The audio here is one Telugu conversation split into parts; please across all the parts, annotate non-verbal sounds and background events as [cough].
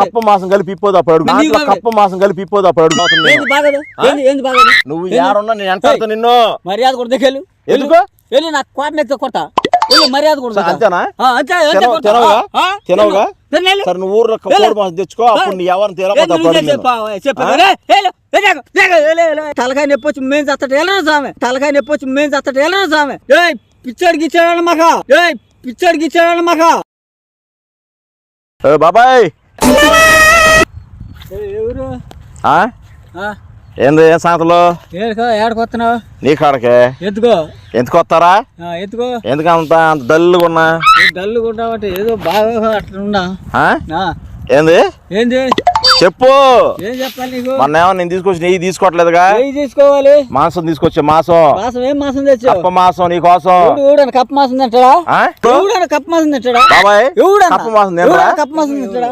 కప్ప మాసం కలిపి ఇప్పోదు అప్పుడు. కప్ప మాసం కలిపి ఇప్పోదు అప్పుడు నువ్వు? యారున్నా నేను ఎంటాడుతా నిన్ను? మర్యాద కూడా దగ్గర ఎందుకు? వెళ్ళి. నాకు కోట ఎత్తే కొట్ట వెళ్ళి మర్యాద కూడా అంతేనా? అంతే అంతే తినవు- కొడతా. తినవుగా? సరే నువ్వు ఊర్లో. కోడి మాసం తెచ్చుకో అప్పుడు నీ ఎవరిని వెళ్ళు. తలకాయ నొప్పి వచ్చి మేము చత్తట ఎలా సామె తలకాయ నొప్పి వచ్చి మేము చత్తట ఎలా సామె ఏయ్ పిచ్చాడు గిచ్చాడు మాక ఏయ్ పిచ్చాడు గిచ్చాడు మాక ఏ బాబాయ్! ఎవరు ఆ? ఆ, ఏంది ఏం సంగతులు? ఏడుకో ఏడకొస్తున్నావు? నీ కాడకే. ఎత్తుకో. ఎందుకు వస్తారా ఆ, ఎత్తుకో. ఎందుకు అంత అంత డల్గా ఉన్నా? డల్లు కొట్టావంటే ఏదో బాగా అట్లా ఉన్నా. ఏంది? ఏంది? చెప్పు. ఏం చెప్పాలి నీకు? మొన్న ఏమో నేను తీసుకొచ్చి నెయ్యి తీసుకోవట్లేదుగా. ఏం తీసుకోవాలి? మాంసం తీసుకొచ్చే మాసం. మాసం ఏం మాసం తెచ్చావు? కప్ప మాసం నీ కోసం. కప్ప మాసం తింటాడా? కప్ప మాసం తింటాడా? బాబాయ్ కప్ప మాసం కప్ప మాసం తింటాడా?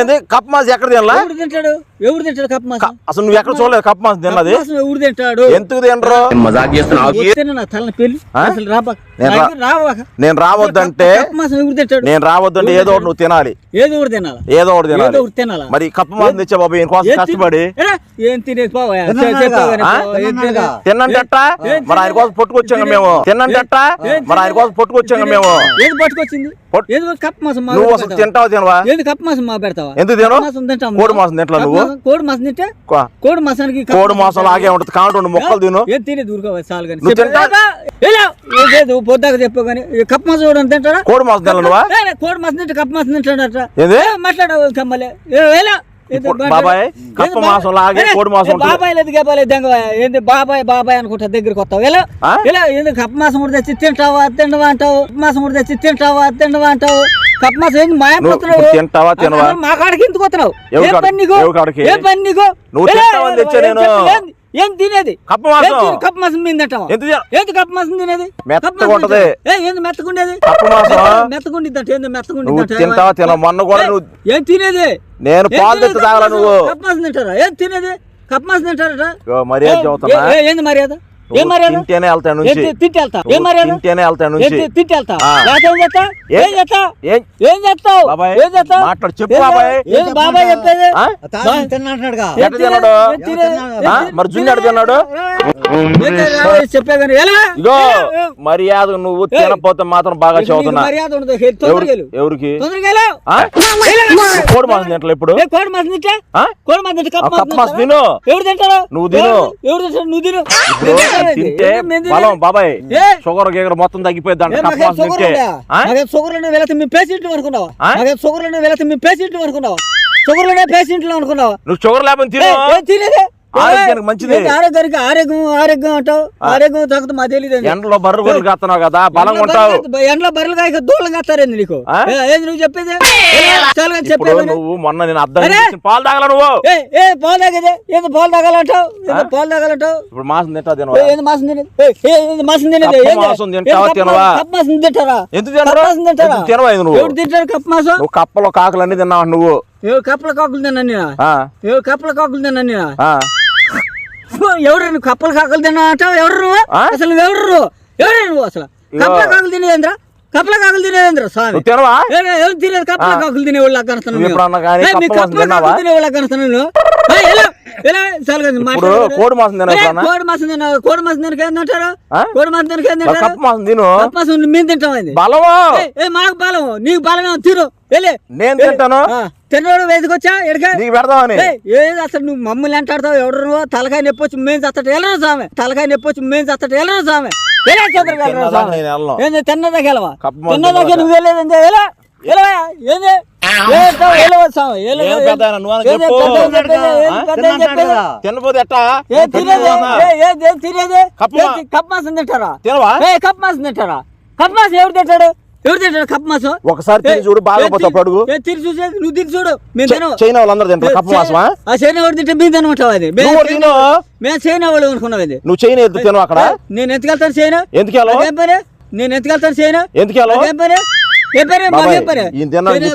ఏంది? కప్ప మాసం ఎక్కడ తినలా? ఎవడు తింటాడు? ఎవడు తింటాడు కప్ప మాసం? అసలు నువ్వు ఎక్కడ చూడలేదు కప్ప మాసం తిన్నది? మాసం ఎవడు తింటాడు? ఎందుకు తినరు? నా తలని పెళ్ళి? అసలు రాబాక నేను రావద్దంటే నేను రావద్దంటే ఏదో ఒకటి నువ్వు తినాలి. ఏదో ఒకటి తినాలా? ఏదో ఒకటి తినాలి. తినాలా? మరి కప్ప మాసం తెచ్చా బాబు కోసం ఏం తిన్- కష్టపడి. ఏం తినేది పోవా తిన్నానుగా. చెప్పావు ఆ? తిన్నానుగా. తిన్నంటే ఎట్టా? మరి ఆయన కోసం పట్టుకొచ్చాం మేము. తిన్నంటే ఎట్టా? మరి ఆయన కోసం పట్టుకొచ్చాం మేము. ఏది పట్టుకొచ్చింది? నువ్వు? అసలు తింటావా తినవా? ఏది కప్ప మాసం మా పెడతావా? ఎందుకు తినవు? కప్ప మాసం తింటాం కోడి మాసం కప్ప నువ్వు? కోడి మాసం తింటే కోడి మాసానికి కోడి మాసం లాగే ఉంటది. రెండు మొక్కలు తిను. ఏం తినేది ఊరుకోవాలి చాలు కానీ. తింటా- పొద్దాక చెప్పు కానీ కప్ప మాసం కూడా తింటాడా? కోడి మాసం ఏ, కోడి మాసం తింటే కప్ప మాసం తింటాడట. మాట్లాడవు కమ్మలే. మాట్లాడు? బాబాయ్, కప్ప ఏంది మాసం లాగే ఏ, కోడి మాసం ఏ, ఉంటుంది. బాబాయ్ లేదు గబాయ్ దెంగ ఏంది బాబాయ్ బాబాయ్ అనుకుంటా దగ్గరికి వస్తావు. ఎలా? ఎలా? ఏంది కప్ప మాసం కూడా తెచ్చి తింటావా తిండవా అంటావు? కప్ప మాసం కూడా తెచ్చి తింటావా తిండవా అంటావు? కప్ప మాసం ఏంది మాయం నువ్వు పోతున్నావు ఇప్పుడు తింటావా, తినవా? మా కాడికి ఎందుకు వస్తున్నావు? ఏం పని నీకు? ఏం పని నీకు? నువ్వు తెచ్చా నేను. ఏం- తినేది? కప్ప మాసం. ఏం తినే- కప్ప మాసం మీద తింటావా ఎందుకు తిన- ఏంది కప్ప మాసం తినేది? ఏ ఏంది మెత్తగుండేది? కప్ప మాసం. ఏంది తింటావా తిన మొన్న కూడా ఏ, నువ్వు ఏం తినేది? నేను ఏం పాలు తినేది? తెచ్చి తాగలా కప్ప నువ్వు. మాసం? కప్ప మాసం తింటారా? ఏం తినేది? కప్ప మాసం తింటారట? మర్యాద ఏంది మర్యాద? తింటేనే తింటే ఏం మర్యాద తింటేనే వెళ్తా ఏం తింటే చేస్తావు? బాబాయ్, ఏం చేస్తావు? మాట్లాడు, చెప్పు ఏం బాబాయ్. చేస్తావు? ఏం బాబాయ్ చెప్పేది? ఆ? తాను తిన్నంటున్నాడుగా. ఏం ఎట్ట తినేది? తిన్నాడు? మరి జున్ను ఎట్ట తిన్నాడు? ఎలా? ఇగో మర్యాద నువ్వు. తినపోతే మాత్రం బాగా చదువుతున్నా. ఎవరికి? కోడి మాసం తింటలే ఇప్పుడు. ఏ, కోడి మాసం తింటే? ఆ? కోడి మాసం తింటే మాసం? తిను. ఎవరు తింటారు? నువ్వు తిను. ఎవరు- ఎవరు తింటారు? నువ్వు తిను. తింటే? బలం బాబాయ్? షుగర్ గీగర్ మొత్తం తగ్గిపోయింది అంట ఏ, కప్ప నాకేం మాసం షుగర్ తింటే ఉందా? ఆ? నాకేం షుగర్లోనే వెళితే మీ పేషెంట్లు అనుకున్నావా ఆ? నాకేం షుగర్లోనే వెళితే మీ పేషెంట్లు అనుకున్నావా షుగర్లోనే పేషెంట్లు అనుకున్నావా నువ్వు షుగర్ లేకపోతే తినేది ఆరోగ్యానికి మంచిది. ఆరోగ్యానికి? ఆరోగ్యం ఆరోగ్యం అంటావు? ఆరోగ్యం తగ్గుతూ మా తెలియదు ఎండలో బర్రె గొర్రెలు కాస్తున్నావు కదా బలంగా ఉంటావు. ఎండలో బర్రెలు కాక దూలం కాస్తారేంది నీకు? ఏ, ఏంది నువ్వు చెప్పేది? చెప్పేది నువ్వు మొన్న నేను అర్థం పాలు తాగల నువ్వు? ఏ ఏ పాలు తాగేదే? ఏదో పాలు తాగాలంటావు? ఏదో పాలు తాగాలంటావు? ఇప్పుడు మాసం తింటా ఏ, తినవా? ఏంది మాసం తినేది? ఏ, ఏ, మాసం తినేది? మాసం తింటావా, తినవా? కప్ప మాసం తింటారా? ఎందుకు తినరు? తింటారా? తినవా నువ్వు? తింటారు కప్ప మాసం? నువ్వు కప్పలో కాకులు అన్ని తిన్నావు నువ్వు? ఎవరు కప్పల కాకులు తిన్నా నేను. కప్పల కాకులు తిన్నా నేను. ఎవరు నువ్వు కప్పల కాకులు తిన్నా అంటావు ఎవరు నువ్వు? అసలు ఎవరు నువ్వు? ఎవరు నువ్వు అసలు. కప్పల కాకులు తినేదేంద్ర కప్పల కాకులు తినేదేంద్ర స్వామి? ఎవరు తినేది? కప్పల. కాకులు తినేవాళ్ళు కనస్తాను నువ్వు ఎప్పుడన్నా కానీ కప్ప మాసం తిన్నావా? తినేవాళ్ళు కనస్తాను నేను ఏ, ఎలా ఎలా చాలు కదా, ఇప్పుడు మాట్లాడు. కోడి మాసం? కోడి మాసం కోడి మాసం తినక ఏంటంటారు? కోడి మాసం తినక మరి ఏంటంటారు కప్ప మాసం తిను. కప్ప మాసం మేము తింటాం అది. బలమా! ఏ, మాకు బలం నీకు బలమే తీరు నేను తింటాను. తిన్నోడు వేసుకొచ్చా ఎడక? నీకు పెడదామని ఏది అసలు నువ్వు మమ్మల్ని అంటాడతావు? ఎవడు నువ్వు? తలకాయ నొప్పి వచ్చి మేము చత్తట ఎలా సామె తలకాయ నొప్పి వచ్చి మేము చత్తట నేను వెళ్ళను. ఏంది తిన్నదాకా వెళ్ళవా తిన్నదాకా. నువ్వు వెళ్ళేది ఎలా ఎలా ఏంది? ఏంటో వెళ్ళవా ఏంది. తినపోతే మాసం తింటారా? తినవా? మాసం తింటారా? కప్ప మాసం ఎవరు తింటాడు? ఎవరు తింటాడు కప్ప మాసం? ఒకసారి తిని చూడు బాగా అడుగు తిని చూసేది నువ్వు తిని చూడు మేము చైనా వాళ్ళందరూ తింటారు కప్ప మాసమా? ఆ చైనా వాడు తింటే మేము తినమంటావు అది మేము చైనా వాళ్ళు అనుకున్నాం అది నువ్వు చైనా ఎత్తు అక్కడ? నేను ఎంతకెళ్తాను చైనా? ఎందుకు? ఏం పని? నేను ఎంతకెళ్తాను చైనా? ఎందుకు? ఏం పని?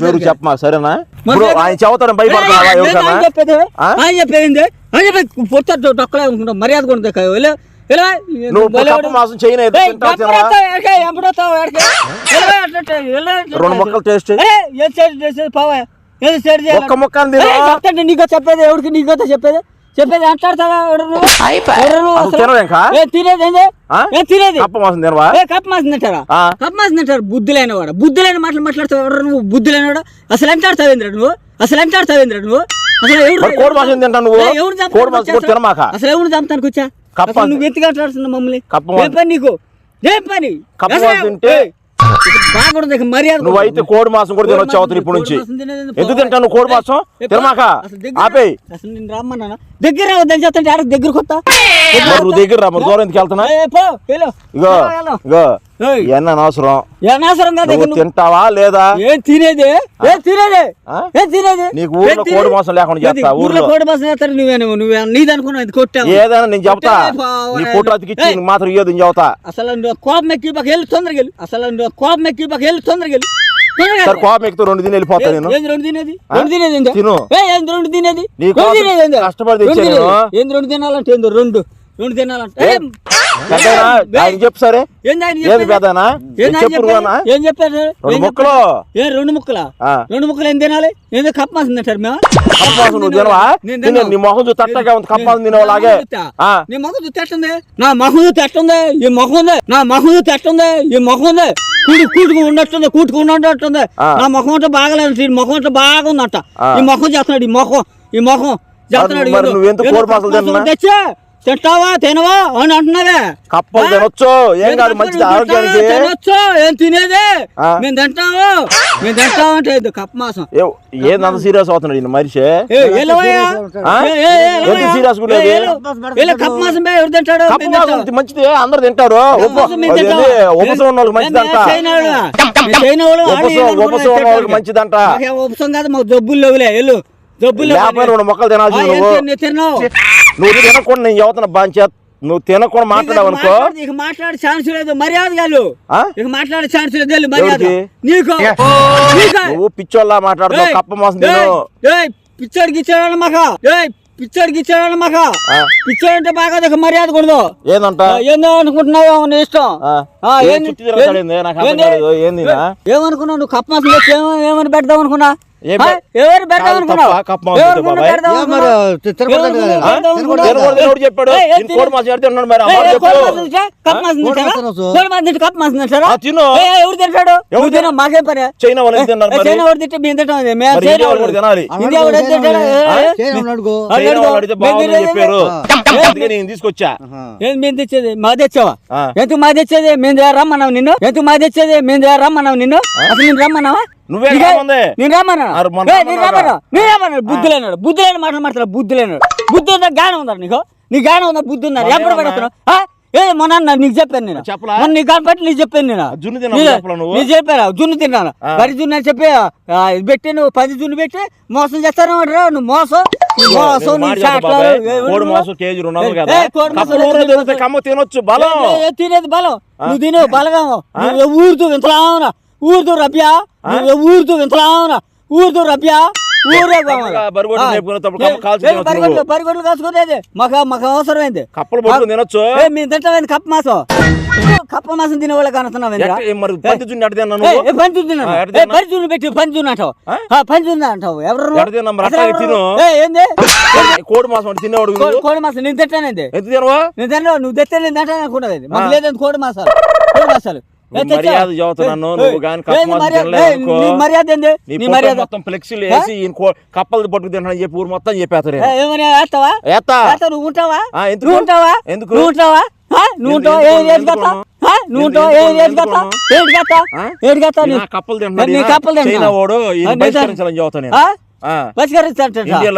పేరు. చెప్పమా సరేనా? ఆయన భయపడుతున్నావా ఎవరికన్నా? ఆయన చెప్పేది? ఆయన చెప్పేది? ఆయన చెప్పేది? పొత్త డొక్కలే అనుకుంటాం మర్యాద కూడా మాసం రెండు ముక్కలు టేస్ట్ ఒక్క నీకో చెప్పేది ఎవరికి? నీకో చెప్పేది? చెప్పేది తినేది? ఏ తినేది? కప్ప మాసం తినవా? తింటారా. కప్ మాసం తింటారు బుద్ధి లేనివాడు. బుద్ధి లేని మాటలు మాట్లాడతావు ఎవరు నువ్వు? బుద్ధి లేనివాడు. అసలు ఎంత ఆడతావేంద్ర నువ్వు? అసలు ఎంత ఆడతావేంద్ర నువ్వు? అసలు ఎవరు కోడి మాసం తింటావు నువ్వు? ఎవరు తినమాక. అసలు ఎవరు చంపుతానికి వచ్చా కప్ప. నువ్వు ఎందుకు ఆటలాడుతున్నావు మమ్మల్ని కప్ప. పని నీకు ఏం పని కప్ప తింటే- బాగుండదు మర్యాద నువ్వైతే కోడి మాసం కూడా తినొచ్చు మాసం అవతల ఇప్పుడు నుంచి ఎందుకు? నువ్వు కోడి మాసం. తినమాక ఆపేయి అసలు నేను రమ్మన్నా దగ్గర రావద్దని చెప్తాంటే ఆడ దగ్గర రా మరి దూరం ఎందుకు వెళ్తున్నా. ఇగో. ఇగో అనవసరం అనవసరం కాదు తింటావా లేదా? ఏం తినేది? ఏం తినేది? ఆ? ఏం తినేది? నీకు ఊర్లో ఏం తినేది? కోడి మాంసం లేకుండా చేస్తా? ఊర్లో. కోడి మాసం చేస్తారు నువ్వే? నువ్వు నీది ఇది కొట్టావు. ఏదైనా నేను. నీ మాత్రం ఇయ్యదు నేను చెబుతా అసలు నువ్వు కోపం ఎక్కి పక్క వెళ్ళి తొందరగా వెళ్ళు. అసలు నువ్వు కోపం ఎక్కి పక్క వెళ్ళి తొందరగా వెళ్ళు. తొందరగా సరే వెళ్ళు. కోపం ఎక్కుతూ రెండు దిన వెళ్ళిపోతా ఏ- నేను. ఏంది రెండు తినేది? రెండు తినేది? తిను. రెండు తినేది? కష్టపడి రెండు తినాలంటే రెండు. రెండు తినాలంటే ఏ? చెప్పు సరే. ఏంది? పెద్దనా? చెప్పారు? రెండు ముక్కలు. ఏ రెండు ముక్కలా? ఆ. రెండు ముక్కలు ఏం తినాలి? ఏందో కప్ మాసం తింటారు మేము. నీ మొహం చూసి తట్టగా ఉంది ఆ. నీ మొహం చూస్తే ఎట్టుంది నా మొహం చూస్తే ఎట్టుంది ఈ మొహం ఉంది. నా మొహం చూస్తే ఎట్టుంది ఈ మొహం ఉంది. కూడి కూటుకు ఉన్నట్టుంది కూటుకు ఉన్నట్టుంది. నా మొహం అంటే బాగలేదు. ఈ మొహం అంటే బాగుందంట. ఈ మొహం చేస్తున్నాడు ఈ మొహం ఈ మొహం చేస్తున్నాడు కోడి? తెచ్చా తింటావా? తినవా? అని అంటున్నావే కప్పలు? తినొచ్చు. ఏం కాదు? మంచిది నువ్వు ఆరోగ్యానికి? తినొచ్చు. ఏం తినేది. మేము తింటాము. మేము తింటాము అంటే కప్ప మాసం. ఏ- ఏంది అంత సీరియస్ అవుతున్నాడు ఈయన మనిషి. ఎలు, కప్ప మాసం ఎవరు తింటాడు? మంచిది అందరు తింటారు. ఉపసం ఉన్న వాళ్ళకి మంచిదంట. వాళ్ళం, వాళ్ళు. ఉపసం ఉన్న వాళ్ళకి. మంచిదంట. మాకేం ఉపసం కాదు మాకు జబ్బులు లేవులే. ఎల్లు జబ్బులు రెండు మొక్కలు తినాల్సింది ఆ, ఏం నువ్వు. తిన్- నేను తిన్నావు? నువ్వు తినకుండా నేను చదువుతున్న బాంచే నువ్వు తినకుండా మాట్లాడావు అనుకో మాట్లాడి- ఛాన్స్ లేదు మర్యాద? ఇక మాట్లాడే ఛాన్స్ లేదు మర్యాద? నీకు. నీకు. నువ్వు పిచ్చోళ్ళ మాట్లాడుతావు కప్ప మాసం పిచ్చోడికి ఇచ్చాడు మాక పిచ్చోడికి ఇచ్చాడు మాక. పిచ్చోడు అంటే బాగా మర్యాద కూడదు ఏందంట? ఏందో అనుకుంటున్నావు నీ ఇష్టం? నాకు? ఏమనుకున్నావు? నువ్వు కప్ మాసం ఏమని పెడదాం అనుకున్నా? ఎవరు చెప్పాడు. తిను. ఎవరు తింటాడు? ఎవరు మాకేం పని? చైనా వాళ్ళు తిన్నారు చైనా వాడు తింటే మేము తింటాం అది. మేము మరి చైనా ఇండియా వాళ్ళు తినాలి. ఇండియా తింటాడు? చెప్పారు. అందుకే నేను తీసుకొచ్చా? ఏం మేము తెచ్చేది? మా తెచ్చావా. ఎందుకు మా తెచ్చేది? మేము దగ్గర రమ్మన్నావు నిన్ను. ఎందుకు మా తెచ్చేది? మేము దగ్గర రమ్మన్నావు నిన్ను. అసలు నేను రమ్మన్నావా? నువ్వే. నేను రమ్మన్నా నేను. రమ్మన్నా? నేను రమ్మన్నాడు బుద్ధి లేనాడు బుద్ధి లేని మాటలు మాట్లాడు. బుద్ధి లేనాడు బుద్ధి ఉందా జ్ఞానం ఉందా నీకు నీ జ్ఞానం ఉందా బుద్ధి ఉందా? ఎప్పుడు ఏమన్నా? ఏ మొన్న నీకు చెప్పాను నేను? మొన్న నీకు కనపట్టి నీకు చెప్పాను నేను. జున్ను చెప్పాను జున్ను తిన్నాను. వరి జున్ను అని చెప్పి ఇది పెట్టి నువ్వు పది జున్ను పెట్టి మోసం చేస్తాను అంటారు నువ్వు మోసం నేను తినొచ్చు బలం. తినేది బలం. నువ్వు తినే బలగాము. నువ్వు ఊరుతూ వింతలావునా? ఊరుతూ రబ్యా నువ్వు ఊరుతూ వింతలావునా? ఊరుతూ రబ్యా ఊరే బరిగొడ్లు కాసుకునేది మాకు మాకు అవసరమైంది. కప్పలు పట్టుకుని తినొచ్చు. మేము తింటామైంది కప్ప మాసం. కప్ప మాసం తినే తిన్నావు తిన్నావు? పంచు పెట్టి పంచు అంటావు. పంచు అంటావు. ఎవరు? తిన్నావు? ఏంది? కోడి మాసం తినేవాడు? కోడి మాసం నేను తినవా? నేను తిన్నా నువ్వు అనుకున్నది మాకు. లేదండి కోడి మాసాలు. కోడి మాసాలు? మర్యాద చదువుతున్నాను, నువ్వు మాసం మర్యాద? నీ మర్యాద మొత్తం ఫ్లెక్సీలు వేసి ఈయన కప్పలు పట్టుకు తింటానని చెప్పి ఊరు మొత్తం చెప్పేస్తారు? నువ్వు ఉంటావా ఎందుకు? ఉంటావా ఎందుకు? నువ్వు ఉంటావా? నువ్వు ఉంటావా? ఏం? నువ్వు నీ- కప్పలు తింటున్నాడు నీ. కప్పలు?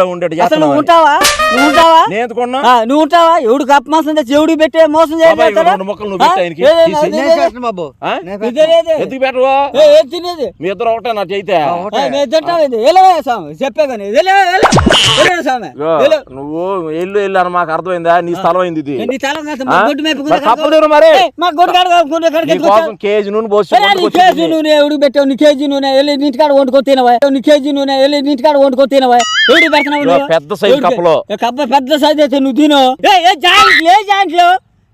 ఉండేటి అసలు ఉంటావా? నువ్వు ఉంటావా? నేను ఎందుకున్నా? ఆ, నువ్వు ఉంటావా? ఎవడు కప్ప మాసం తెచ్చి పెట్టి మోసం తినేది? మీ ఇద్దరు ఒకటే చెప్పే కానీ. నువ్వు ఎల్లు ఎల్లు అని మాకు అర్థమైందా? నీ స్థలం అయింది ఇది? కేజీ నూనె పోసి ఏ, నీ వండుకొచ్చి కేజీ తిని. నూనె ఎవడు పెట్టావు? నీ కేజీ నూనె వెళ్ళి నీటికాడ వండుకొని తినవా? నీ కేజీ నూనె వెళ్ళి నీటికాడ వండుకొని తినవా? ఎవడు పెడుతున్నావు? పెద్ద సైజు? కప్పలు. కప్ప పెద్ద సైజ్ అయితే నువ్వు తిను. ఏ జాయింట్లు ఏ జాయింట్లు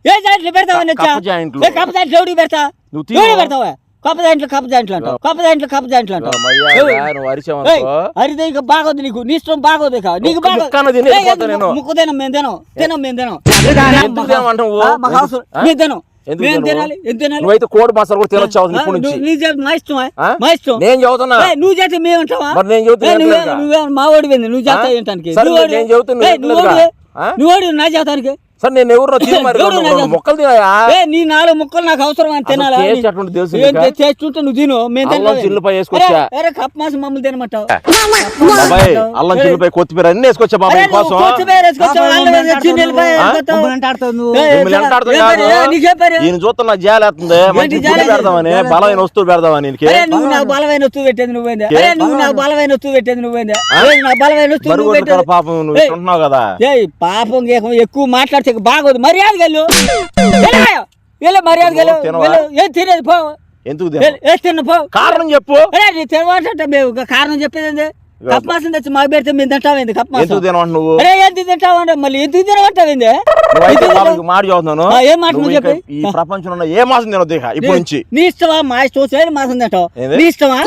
ఏ జాయింట్లు పెడతావా కప్ప నచ్చా జాయింట్లు. కప్ప జాయింట్లు ఎవడికి పెడతా? నువ్వు. ఎవడికి పెడతావా? కప్ప దాంట్లో కప్ప దాంట్లో అంటావు. కప్ప దాంట్లో కప్ప దాంట్లో అంటావు. అరిదే ఇక బాగోదు నీకు. నీ ఇష్టం బాగోదు ఇక. నీకు బాగోదు. ముక్కు తినం మేము తినం. తినం మేము తినం? మేము తినం. నువ్వైతే కోడి మసాలా కూడా తినొచ్చు ఇప్పుడు నుంచి. నేను చదువుతున్నా నువ్వు చేస్తే మేము మరి నేను? నువ్వే మా ఓడి నువ్వు చేస్తా? ఏంటానికి నువ్వు నా చేతానికి సరే నేను ఎవరు [laughs] తిని? మొక్కలు తినాయా? నీ నాలుగు ముక్కలు నాకు అవసరం అని తినాలా తెలుసు నువ్వు తిను. వేసుకొచ్చా. కప్ మాసం మమ్మల్ని తినమంటావు. అల్లం చిల్లిపాయ కొత్తిమీర అన్ని వేసుకొచ్చా బాబాయ్ కోసం చూస్తున్న జాలేస్తుంది మంచి? పెడదామని బలమైన వస్తువు పెడదామని నువ్వు నాకు బలమైన వస్తువు పెట్టేది నువ్వేంది? నువ్వు నాకు బలమైన వస్తువు పెట్టేది నువ్వేంది? నాకు బలమైన వస్తువు పాపం నువ్వు కదా? ఏయ్ పాపం ఎక్కువ మాట్లాడితే ఇక బాగోదు. మర్యాద గెలు. వెళ్ళి మర్యాద గెలు. ఏం తినేది పో. ఎందుకు తిన్న పో. కారణం చెప్పు. తినవాలంటే మేము. కారణం చెప్పేది కప్ మాసం తెచ్చి మాకు పెడితే మేము తింటామేంది కప్ ఎందుకు మాసం తినవంట నువ్వు? అరే ఎందుకు తింటావంటే మళ్ళీ ఎందుకు తినవంటావేంది మాట చదువుతున్నాను ఏం మాట నువ్వు చెప్పు. ఈ ప్రపంచంలో ఏ మాసం తినొద్దు ఇక ఇప్పుడు నుంచి. నీ ఇష్టమా? మా ఇష్టం వచ్చేది మాసం తింటావు? నీ ఇష్టమా?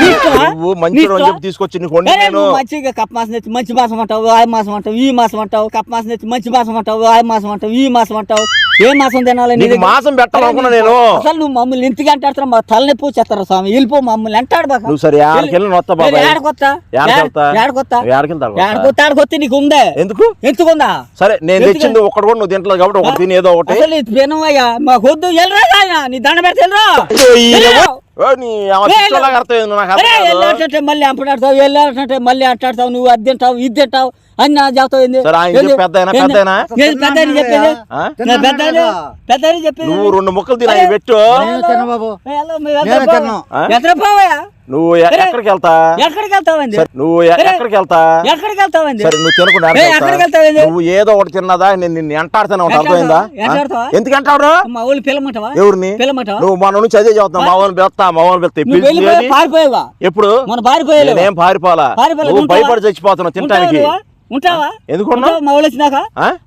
నీ ఇష్టమా? నువ్వు మంచి? చెప్పి తీసుకొచ్చి నీకు నేను. మంచిగా కప్ మాసం తెచ్చి మంచి మాసం అంటావు ఆ మాసం అంటావు ఈ మాసం అంటావు కప్ మాసం తెచ్చి మంచి మాసం అంటావు ఆ మాసం అంటావు ఈ మాసం అంటావు. ఏ మాసం తినాలి నీ నీకు దగ్గర? మాసం పెట్టాలనుకున్నా నేను. అసలు నువ్వు మమ్మల్ని ఇంటికి అంటాడుతున్నావు మా తలనొప్పి వచ్చేస్తారు స్వామి. వెళ్ళిపో మమ్మల్ని అంటాడు నువ్వు సరే ఆడకెళ్ళి నొత్త బాబాయ్. ఏడకొత్తా ఏడకెళ్తా ఏడకొత్తా ఏడకెళ్తాడు ఏడకొత్తా ఆడకొత్తే నీకు ఉందే. ఎందుకు? ఎందుకుందా? సరే నేను? తెచ్చింది ఒక్కడు కూడా నువ్వు తింటలేదు కాబట్టి ఒకటి తిని ఏదో ఒకటి. అసలు వినవయ్యా మాకు వద్దు వెళ్ళరా నీ దండ పెడితే మళ్ళీ అంపడాడతావు వెళ్ళాలంటే మళ్ళీ అంటాడతావు నువ్వు అది తింటావు ఇది తింటావు అని నా చెప్తావు పెద్దాయన? చెప్పేది? నువ్వు రెండు ముక్కలు తిన పెట్టు. నువ్వు. ఎక్కడికి వెళ్తా? ఎక్కడికి వెళ్తావండి నువ్వు. ఎక్కడికి వెళ్తా? ఎక్కడికి వెళ్తావండి సరే నువ్వు తినకుండా ఎక్కడికి ఎక్కడికి వెళ్తా? వెళ్తావు ఏంది? నువ్వు ఏదో ఒకటి తిన్నదా? నేను నిన్ను ఎంటాడుతానే ఎంటాడతావా? అర్థమైందా? ఎందుకు ఎంటాడు మా ఊళ్ళు పిల్లమంటావా? ఎవరిని? పిల్లమంటావా? నువ్వు మన నుంచి అదే చదువుతావు మా వాళ్ళని పిలుస్తా మా వాళ్ళని పిలుస్తా. పారిపోయావా? ఎప్పుడు? మన పారిపోయావు. నేనేం పారిపోలే, నువ్వు? భయపడి చచ్చిపోతున్నావు తినడానికి ఉంటావా? ఎందుకు? మా ఊళ్ళు వచ్చినాక?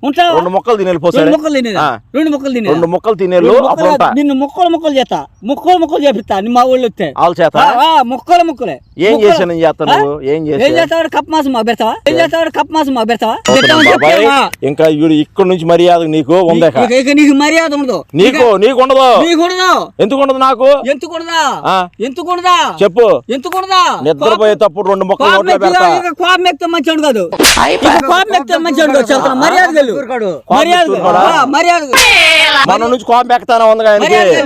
ఉంటావా? రెండు మొక్కలు పోసారు ముక్కలు తినేదా రెండు ముక్కలు రెండు మొక్కలు ఉంటా. నిన్ను ముక్కలు ముక్కలు చేస్తా. ముక్కలు ముక్కలు చేపిస్తా నీ మా ఊళ్ళు వస్తే. వాళ్ళ ముక్కలు ముక్కలే. ఏం. చేశాను చేస్తా? నువ్వు? ఏం ఏం చేసావు చేస్తావు? కప్ మాసం మాకు పెడతావా ఏం? చేస్తావు? కప్ మాసం మాకు పెడతావా అవుతుంది పెట్టావని బాబాయ్ చెప్పావా? ఇంకా వీడు ఇక్కడ నుంచి మర్యాద నీకు ఉందే నీకు మర్యాద ఉండదు. నీకు నీకు ఉండదు. నీకు ఉండదు. ఎందుకు ఉండదు నాకు? ఎందుకుండదా చెప్పు. ఎందుకుండదా నిద్రపోయేటప్పుడు రెండు మొక్కలు పెడతా. ఇక కోపం ఎక్కితే మంచివాడు కాదు. మన నుంచి కోపం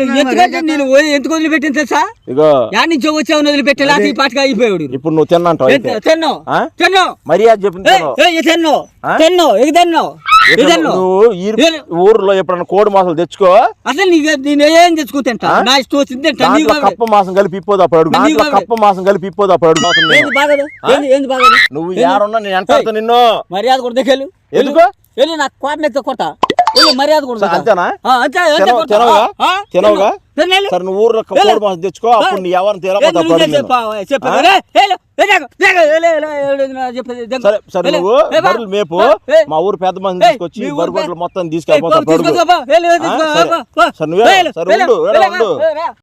ఉంది. ఎందుకంటే నేను వదిలి- ఎందుకు వదిలిపెట్టింది తెలుసా? ఇగో. యాడ్ నుంచి వచ్చావు వదిలిపెట్టే లాంటి ఈ పాటగా అయిపోయాడు ఇప్పుడు నువ్వు తిన్నంటావు అయితే. తెన్నో. ఆ? తెన్నో. మర్యాద చెప్పింది తిను. తెన్నో. ఆ? తెన్నో. ఇది తెన్నో. ఊర్లో ఎప్పుడన్నా కోడి మాసాలు తెచ్చుకో? అసలు నేను తెచ్చుకో తింటా? నా ఇష్టం వచ్చింది తింటా. కప్ప మాసం కలిపి ఇప్పోదు అప్పుడు కప్ప మాసం కలిపి ఇప్పోదు అప్పుడు నువ్వు యారున్నా నేను ఎంటాడుతా నిన్ను. మర్యాద కూడా దగ్గర ఎందుకు? వెళ్ళి నాకు కోపం ఎక్కితే కొడతా. మర్యాద కూడా అంతేనా? అంతే. తినవుగా? తినవుగా? సరే నువ్వు ఊర్లో. కోడి మాసం తెచ్చుకో అప్పుడు నీ ఎవరిని తేలకపోతే. సరే సరే నువ్వు. బర్రెలు మేపు మా ఊరు పెద్ద మంది తీసుకొచ్చి మొత్తం తీసుకెళ్ళిపోతా సరే. నువ్వే, సరే, ఉండు, ఉండు.